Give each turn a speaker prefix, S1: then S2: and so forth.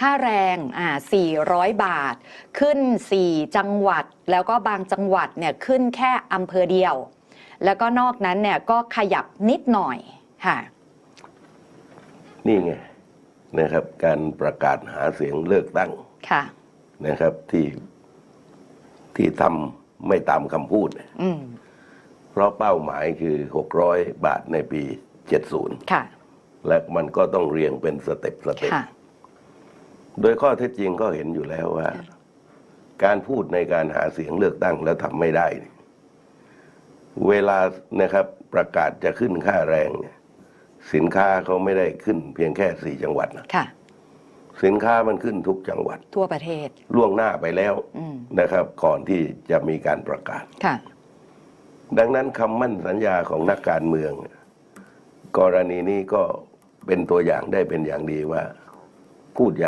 S1: ค่าแรงอ่า400 บาท ขึ้น 4 จังหวัด แล้วก็บางจังหวัดเนี่ยขึ้นแค่อำเภอเดียว แล้วก็นอกนั้นเนี่ยก็ขยับนิดหน่อยค่ะ
S2: นี่ไงนะครับ การประกาศหาเสียงเลือกตั้ง
S1: ค่ะ
S2: นะครับที่ที่ทำไม่ตามคำพูด
S1: อืม
S2: เพราะเป้าหมายคือ 600 บาทในปี 70
S1: ค่ะ
S2: และมันก็ต้องเรียงเป็นสเต็ปสเต็ป
S1: ค่ะ
S2: โดยข้อเท็จจริงก็เห็นอยู่แล้วว่า การพูดในการหาเสียงเลือกตั้งแล้วทำไม่ได้เนี่ยเวลานะครับประกาศจะขึ้นค่าแรงเนี่ยสินค้าเขาไม่ได้ขึ้นเพียงแค่สี่จังหวัดนะ
S1: ค่ะ
S2: สินค้ามันขึ้นทุกจังหวัด
S1: ทั่วประเทศ
S2: ล่วงหน้าไปแล้ว
S1: อืม
S2: นะครับ ก่อนที่จะมีการประกาศ
S1: ค่ะ
S2: ดังนั้นคำมั่นสัญญาของนักการเมือง กรณีนี้ก็เป็นตัวอย่างได้เป็นอย่างดีว่า พูดอย่าง